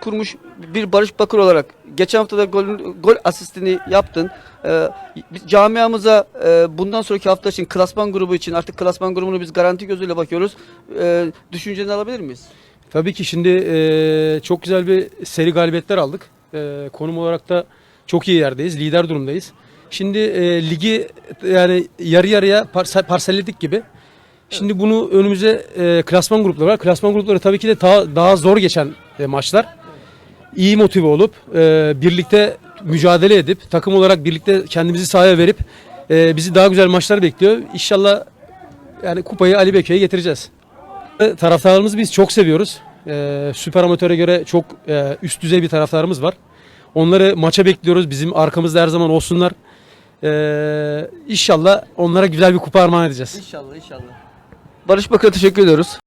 kurmuş bir Barış Bakır olarak geçen hafta da gol, gol asistini yaptın. Ee, biz camiamıza e, bundan sonraki hafta için klasman grubu için artık klasman grubunu biz garanti gözüyle bakıyoruz. Ee, düşünceni alabilir miyiz? Tabii ki şimdi e, çok güzel bir seri galibiyetler aldık. E, konum olarak da çok iyi yerdeyiz. Lider durumdayız. Şimdi e, ligi yani yarı yarıya parse- parselledik gibi. Şimdi bunu önümüze e, klasman grupları var. Klasman grupları tabii ki de daha, daha zor geçen e, maçlar. İyi motive olup e, birlikte mücadele edip takım olarak birlikte kendimizi sahaya verip e, bizi daha güzel maçlar bekliyor. İnşallah yani kupayı Ali Bekir'e getireceğiz. E, Taraftarlarımızı biz çok seviyoruz. Ee, süper amatöre göre çok e, üst düzey bir taraftarımız var. Onları maça bekliyoruz. Bizim arkamızda her zaman olsunlar. Ee, inşallah onlara güzel bir kupa armağan edeceğiz. İnşallah inşallah. Barış Bakır'a teşekkür ediyoruz.